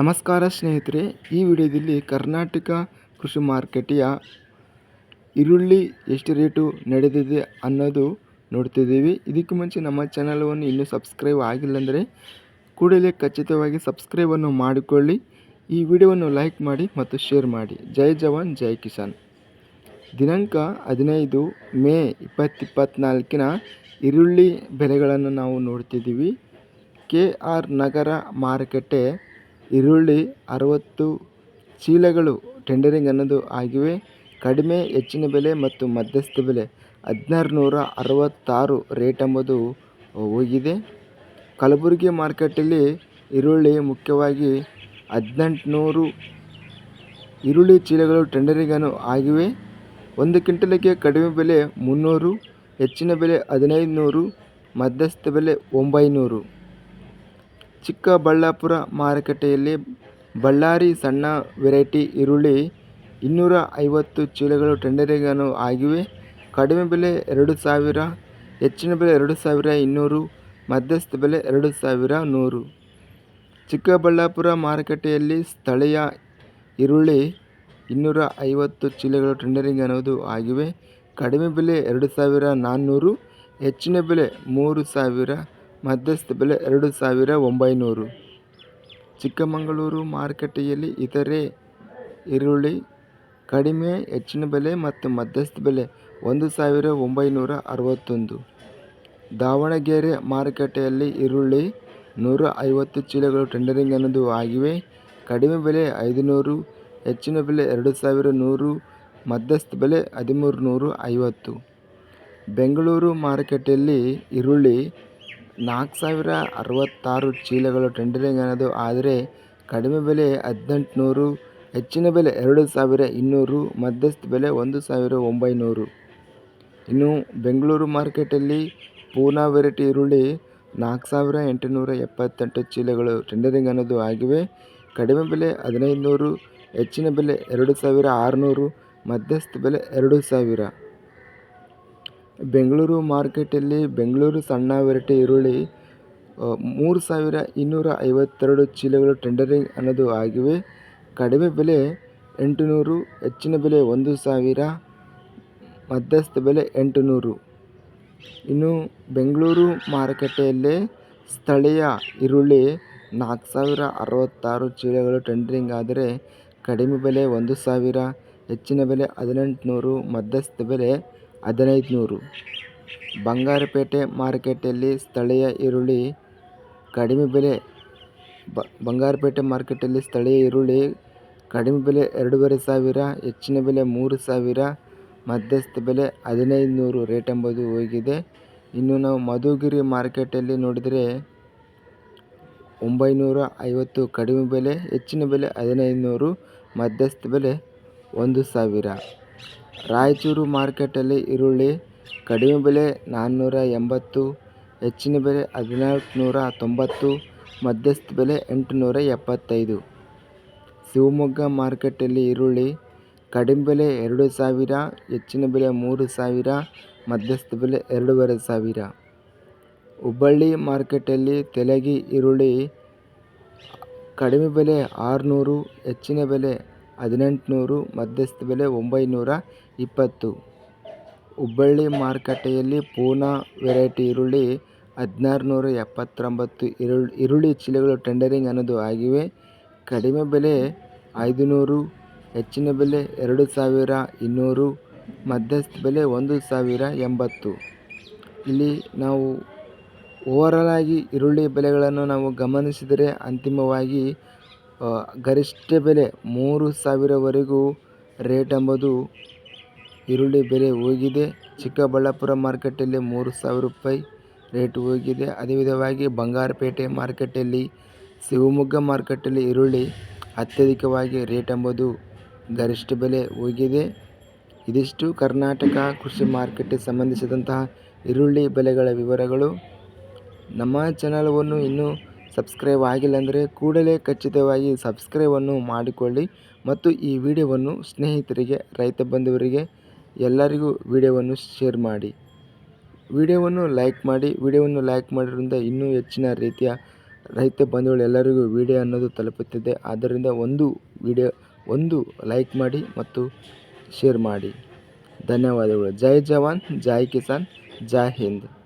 ನಮಸ್ಕಾರ ಸ್ನೇಹಿತರೆ, ಈ ವಿಡಿಯೋದಲ್ಲಿ ಕರ್ನಾಟಕ ಕೃಷಿ ಮಾರುಕಟ್ಟೆಯ ಈರುಳ್ಳಿ ಎಷ್ಟು ರೇಟು ನಡೆದಿದೆ ಅನ್ನೋದು ನೋಡ್ತಿದ್ದೀವಿ. ಇದಕ್ಕೂ ಮುಂಚೆ ನಮ್ಮ ಚಾನಲನ್ನು ಇನ್ನೂ ಸಬ್ಸ್ಕ್ರೈಬ್ ಆಗಿಲ್ಲ ಅಂದರೆ ಕೂಡಲೇ ಖಚಿತವಾಗಿ ಸಬ್ಸ್ಕ್ರೈಬನ್ನು ಮಾಡಿಕೊಳ್ಳಿ. ಈ ವಿಡಿಯೋವನ್ನು ಲೈಕ್ ಮಾಡಿ ಮತ್ತು ಶೇರ್ ಮಾಡಿ. ಜೈ ಜವಾನ್, ಜೈ ಕಿಸಾನ್. ದಿನಾಂಕ ಹದಿನೈದು ಮೇ ಇಪ್ಪತ್ತಿಪ್ಪತ್ನಾಲ್ಕಿನ ಈರುಳ್ಳಿ ಬೆಲೆಗಳನ್ನು ನಾವು ನೋಡ್ತಿದ್ದೀವಿ. ಕೆ ಆರ್ ನಗರ ಮಾರುಕಟ್ಟೆ ಈರುಳ್ಳಿ ಅರವತ್ತು ಚೀಲಗಳು ಟೆಂಡರಿಂಗ್ ಅನ್ನೋದು ಆಗಿವೆ. ಕಡಿಮೆ ಹೆಚ್ಚಿನ ಬೆಲೆ ಮತ್ತು ಮಧ್ಯಸ್ಥ ಬೆಲೆ ಹದಿನಾರು ನೂರ ಅರವತ್ತಾರು ರೇಟ್ ಎಂಬುದು ಹೋಗಿದೆ. ಕಲಬುರಗಿ ಮಾರ್ಕೆಟಲ್ಲಿ ಈರುಳ್ಳಿ ಮುಖ್ಯವಾಗಿ ಹದಿನೆಂಟುನೂರು ಈರುಳ್ಳಿ ಚೀಲಗಳು ಟೆಂಡರಿಂಗನ್ನು ಆಗಿವೆ. ಒಂದು ಕ್ವಿಂಟಲಿಗೆ ಕಡಿಮೆ ಬೆಲೆ ಮುನ್ನೂರು, ಹೆಚ್ಚಿನ ಬೆಲೆ ಹದಿನೈದು ನೂರು ಮಧ್ಯಸ್ಥ ಬೆಲೆ ಒಂಬೈನೂರು. ಚಿಕ್ಕಬಳ್ಳಾಪುರ ಮಾರುಕಟ್ಟೆಯಲ್ಲಿ ಬಳ್ಳಾರಿ ಸಣ್ಣ ವೆರೈಟಿ ಈರುಳ್ಳಿ ಇನ್ನೂರ ಐವತ್ತು ಚೀಲಗಳು ಟೆಂಡರಿಂಗನ್ನು ಆಗಿವೆ. ಕಡಿಮೆ ಬೆಲೆ ಎರಡು ಸಾವಿರ, ಹೆಚ್ಚಿನ ಬೆಲೆ ಎರಡು ಸಾವಿರ ಇನ್ನೂರು, ಮಧ್ಯಸ್ಥ ಬೆಲೆ ಎರಡು ಸಾವಿರ ನೂರು. ಚಿಕ್ಕಬಳ್ಳಾಪುರ ಮಾರುಕಟ್ಟೆಯಲ್ಲಿ ಸ್ಥಳೀಯ ಈರುಳ್ಳಿ ಇನ್ನೂರ ಐವತ್ತು ಚೀಲಗಳು ಟೆಂಡರಿಂಗ್ ಅನ್ನೋದು ಆಗಿವೆ. ಕಡಿಮೆ ಬೆಲೆ ಎರಡು ಸಾವಿರ ನಾನ್ನೂರು, ಹೆಚ್ಚಿನ ಬೆಲೆ ಮೂರು ಸಾವಿರ ಮಧ್ಯಸ್ಥ ಬೆಲೆ ಎರಡು ಸಾವಿರ ಒಂಬೈನೂರು. ಚಿಕ್ಕಮಗಳೂರು ಮಾರುಕಟ್ಟೆಯಲ್ಲಿ ಇತರೆ ಈರುಳ್ಳಿ ಕಡಿಮೆ, ಹೆಚ್ಚಿನ ಬೆಲೆ ಮತ್ತು ಮಧ್ಯಸ್ಥ ಬೆಲೆ ಒಂದು ಸಾವಿರ ಒಂಬೈನೂರ ಅರವತ್ತೊಂದು. ದಾವಣಗೆರೆ ಮಾರುಕಟ್ಟೆಯಲ್ಲಿ ಈರುಳ್ಳಿ ನೂರ ಐವತ್ತು ಚೀಲಗಳು ಟೆಂಡರಿಂಗ್ ಅನ್ನೋದು ಆಗಿವೆ. ಕಡಿಮೆ ಬೆಲೆ ಐದುನೂರು, ಹೆಚ್ಚಿನ ಬೆಲೆ ಎರಡು ಸಾವಿರ ನೂರು, ಮಧ್ಯಸ್ಥ ಬೆಲೆ ಹದಿಮೂರು ನೂರು ಐವತ್ತು. ಬೆಂಗಳೂರು ಮಾರುಕಟ್ಟೆಯಲ್ಲಿ ಈರುಳ್ಳಿ ನಾಲ್ಕು ಸಾವಿರ ಅರವತ್ತಾರು ಚೀಲಗಳು ಟೆಂಡರಿಂಗ್ ಅನ್ನೋದು, ಆದರೆ ಕಡಿಮೆ ಬೆಲೆ ಹದಿನೆಂಟುನೂರು, ಹೆಚ್ಚಿನ ಬೆಲೆ ಎರಡು ಸಾವಿರ ಇನ್ನೂರು, ಮಧ್ಯಸ್ಥ ಬೆಲೆ ಒಂದು ಸಾವಿರ ಒಂಬೈನೂರು. ಇನ್ನು ಬೆಂಗಳೂರು ಮಾರ್ಕೆಟಲ್ಲಿ ಪೂನಾ ವೆರೈಟಿ ಈರುಳ್ಳಿ ನಾಲ್ಕು ಸಾವಿರ ಎಂಟುನೂರ ಎಪ್ಪತ್ತೆಂಟು ಚೀಲಗಳು ಟೆಂಡರಿಂಗ್ ಅನ್ನೋದು ಆಗಿವೆ. ಕಡಿಮೆ ಬೆಲೆ ಹದಿನೈದು ನೂರು ಹೆಚ್ಚಿನ ಬೆಲೆ ಎರಡು ಸಾವಿರ ಆರುನೂರು, ಮಧ್ಯಸ್ಥ ಬೆಲೆ ಎರಡು ಸಾವಿರ. ಬೆಂಗಳೂರು ಮಾರ್ಕೆಟಲ್ಲಿ ಬೆಂಗಳೂರು ಸಣ್ಣ ವೆರೈಟಿ ಈರುಳ್ಳಿ ಮೂರು ಸಾವಿರ ಇನ್ನೂರ ಐವತ್ತೆರಡು ಚೀಲಗಳು ಟೆಂಡರಿಂಗ್ ಅನ್ನೋದು ಆಗಿವೆ. ಕಡಿಮೆ ಬೆಲೆ ಎಂಟುನೂರು, ಹೆಚ್ಚಿನ ಬೆಲೆ ಒಂದು ಸಾವಿರ, ಮಧ್ಯಸ್ಥ ಬೆಲೆ ಎಂಟು ನೂರು ಇನ್ನು ಬೆಂಗಳೂರು ಮಾರುಕಟ್ಟೆಯಲ್ಲೇ ಸ್ಥಳೀಯ ಈರುಳ್ಳಿ ನಾಲ್ಕು ಸಾವಿರ ಅರವತ್ತಾರು ಚೀಲಗಳು ಟೆಂಡರಿಂಗ್ ಆದರೆ ಕಡಿಮೆ ಬೆಲೆ ಒಂದು ಸಾವಿರ, ಹೆಚ್ಚಿನ ಬೆಲೆ ಹದಿನೆಂಟುನೂರು, ಮಧ್ಯಸ್ಥ ಬೆಲೆ ಹದಿನೈದು ನೂರು ಬಂಗಾರಪೇಟೆ ಮಾರ್ಕೆಟಲ್ಲಿ ಸ್ಥಳೀಯ ಈರುಳ್ಳಿ ಕಡಿಮೆ ಬೆಲೆ ಬಂಗಾರಪೇಟೆ ಮಾರ್ಕೆಟಲ್ಲಿ ಸ್ಥಳೀಯ ಈರುಳ್ಳಿ ಕಡಿಮೆ ಬೆಲೆ ಎರಡೂವರೆ ಸಾವಿರ, ಹೆಚ್ಚಿನ ಬೆಲೆ ಮೂರು ಸಾವಿರ, ಮಧ್ಯಸ್ಥ ಬೆಲೆ ಹದಿನೈದು ನೂರು ರೇಟ್ ಎಂಬುದು ಹೋಗಿದೆ. ಇನ್ನು ನಾವು ಮಧುಗಿರಿ ಮಾರ್ಕೆಟಲ್ಲಿ ನೋಡಿದರೆ ಒಂಬೈನೂರ ಐವತ್ತು ಕಡಿಮೆ ಬೆಲೆ, ಹೆಚ್ಚಿನ ಬೆಲೆ ಹದಿನೈದು ನೂರು ಮಧ್ಯಸ್ಥ ಬೆಲೆ ಒಂದು ಸಾವಿರ. ರಾಯಚೂರು ಮಾರ್ಕೆಟಲ್ಲಿ ಈರುಳ್ಳಿ, ಕಡಿಮೆ ಬೆಲೆ ನಾನ್ನೂರ ಎಂಬತ್ತು, ಹೆಚ್ಚಿನ ಬೆಲೆ ಹದಿನಾಲ್ಕು ನೂರ ತೊಂಬತ್ತು, ಮಧ್ಯಸ್ಥ ಬೆಲೆ ಎಂಟುನೂರ ಎಪ್ಪತ್ತೈದು. ಶಿವಮೊಗ್ಗ ಮಾರ್ಕೆಟಲ್ಲಿ ಈರುಳ್ಳಿ, ಕಡಿಮೆ ಬೆಲೆ ಎರಡು ಸಾವಿರ, ಹೆಚ್ಚಿನ ಬೆಲೆ ಮೂರು ಸಾವಿರ, ಮಧ್ಯಸ್ಥ ಬೆಲೆ ಎರಡೂವರೆ ಸಾವಿರ. ಹುಬ್ಬಳ್ಳಿ ಮಾರ್ಕೆಟಲ್ಲಿ ತೆಲಗಿ ಈರುಳ್ಳಿ, ಕಡಿಮೆ ಬೆಲೆ ಆರುನೂರು, ಹೆಚ್ಚಿನ ಬೆಲೆ ಹದಿನೆಂಟುನೂರು, ಮಧ್ಯಸ್ಥ ಬೆಲೆ ಒಂಬೈನೂರ ಇಪ್ಪತ್ತು. ಹುಬ್ಬಳ್ಳಿ ಮಾರುಕಟ್ಟೆಯಲ್ಲಿ ಪೂನಾ ವೆರೈಟಿ ಈರುಳ್ಳಿ ಹದಿನಾರು ನೂರ ಎಪ್ಪತ್ತೊಂಬತ್ತು. ಈರುಳ್ಳಿ ಈರುಳ್ಳಿ ಚೀಲಗಳು ಟೆಂಡರಿಂಗ್ ಅನ್ನೋದು ಆಗಿವೆ. ಕಡಿಮೆ ಬೆಲೆ ಐದು ನೂರು ಹೆಚ್ಚಿನ ಬೆಲೆ ಎರಡು ಸಾವಿರ ಇನ್ನೂರು, ಮಧ್ಯಸ್ಥ ಬೆಲೆ ಒಂದು ಸಾವಿರ ಎಂಬತ್ತು. ಇಲ್ಲಿ ನಾವು ಓವರಾಲಾಗಿ ಆಗಿ ಈರುಳ್ಳಿ ಬೆಲೆಗಳನ್ನು ನಾವು ಗಮನಿಸಿದರೆ ಅಂತಿಮವಾಗಿ ಗರಿಷ್ಠ ಬೆಲೆ ಮೂರು ಸಾವಿರವರೆಗೂ ರೇಟ್ ಎಂಬುದು ಈರುಳ್ಳಿ ಬೆಲೆ ಹೋಗಿದೆ. ಚಿಕ್ಕಬಳ್ಳಾಪುರ ಮಾರ್ಕೆಟಲ್ಲಿ ಮೂರು ಸಾವಿರ ರೂಪಾಯಿ ರೇಟ್ ಹೋಗಿದೆ. ಅದೇ ವಿಧವಾಗಿ ಬಂಗಾರಪೇಟೆ ಮಾರ್ಕೆಟಲ್ಲಿ, ಶಿವಮೊಗ್ಗ ಮಾರ್ಕೆಟಲ್ಲಿ ಈರುಳ್ಳಿ ಅತ್ಯಧಿಕವಾಗಿ ರೇಟ್ ಎಂಬುದು ಗರಿಷ್ಠ ಬೆಲೆ ಹೋಗಿದೆ. ಇದಿಷ್ಟು ಕರ್ನಾಟಕ ಕೃಷಿ ಮಾರ್ಕೆಟಿಗೆ ಸಂಬಂಧಿಸಿದಂತಹ ಈರುಳ್ಳಿ ಬೆಲೆಗಳ ವಿವರಗಳು. ನಮ್ಮ ಚಾನಲವನ್ನು ಇನ್ನೂ ಸಬ್ಸ್ಕ್ರೈಬ್ ಆಗಿಲ್ಲ ಅಂದರೆ ಕೂಡಲೇ ಖಚಿತವಾಗಿ ಸಬ್ಸ್ಕ್ರೈಬನ್ನು ಮಾಡಿಕೊಳ್ಳಿ ಮತ್ತು ಈ ವಿಡಿಯೋವನ್ನು ಸ್ನೇಹಿತರಿಗೆ, ರೈತ ಬಂಧುವರಿಗೆ ಎಲ್ಲರಿಗೂ ವಿಡಿಯೋವನ್ನು ಶೇರ್ ಮಾಡಿ. ವಿಡಿಯೋವನ್ನು ಲೈಕ್ ಮಾಡಿ. ವಿಡಿಯೋವನ್ನು ಲೈಕ್ ಮಾಡೋದ್ರಿಂದ ಇನ್ನೂ ಹೆಚ್ಚಿನ ರೀತಿಯ ರೈತ ಬಂಧುಗಳು ಎಲ್ಲರಿಗೂ ವಿಡಿಯೋ ಅನ್ನೋದು ತಲುಪುತ್ತಿದೆ. ಆದ್ದರಿಂದ ಒಂದು ವಿಡಿಯೋ, ಒಂದು ಲೈಕ್ ಮಾಡಿ ಮತ್ತು ಶೇರ್ ಮಾಡಿ. ಧನ್ಯವಾದಗಳು. ಜೈ ಜವಾನ್, ಜೈ ಕಿಸಾನ್, ಜೈ ಹಿಂದ್.